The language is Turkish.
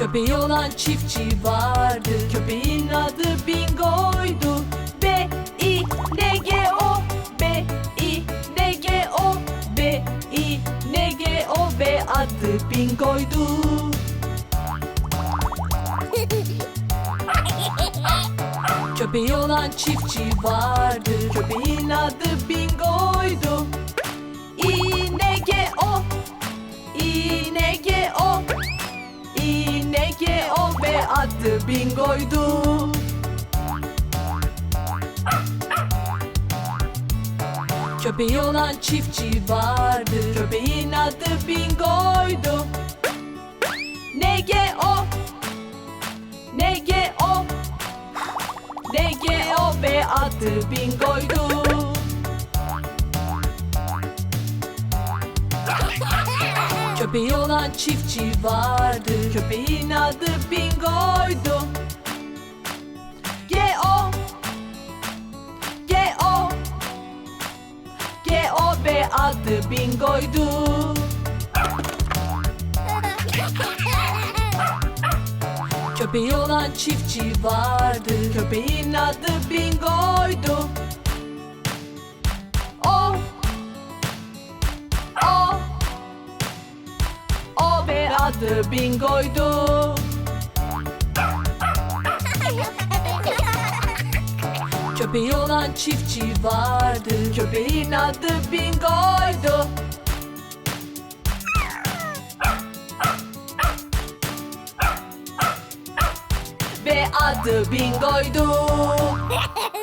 Köpeği olan çiftçi vardı. Köpeğin adı Bingo'ydu. B I N G O B I N G O B I N G O ve adı Bingo'ydu. Köpeği olan çiftçi vardı. Köpeğin adı Bingo'ydu. I N adı Bingo'ydu. Köpeği olan çiftçi vardı. Köpeğin adı Bingo'ydu. N G O. N G O. N G O ve adı Bingo'ydu Köpeği olan çiftçi vardı. Köpeğin adı Bingo'ydu. G O. G O. G O ve adı Bingo'ydu. Köpeği olan çiftçi vardı. Köpeğin adı Bingo'ydu adı Bingo'ydu. Köpeği olan çiftçi vardı. Köpeğin adı Bingo'ydu. Ve adı Bingo'ydu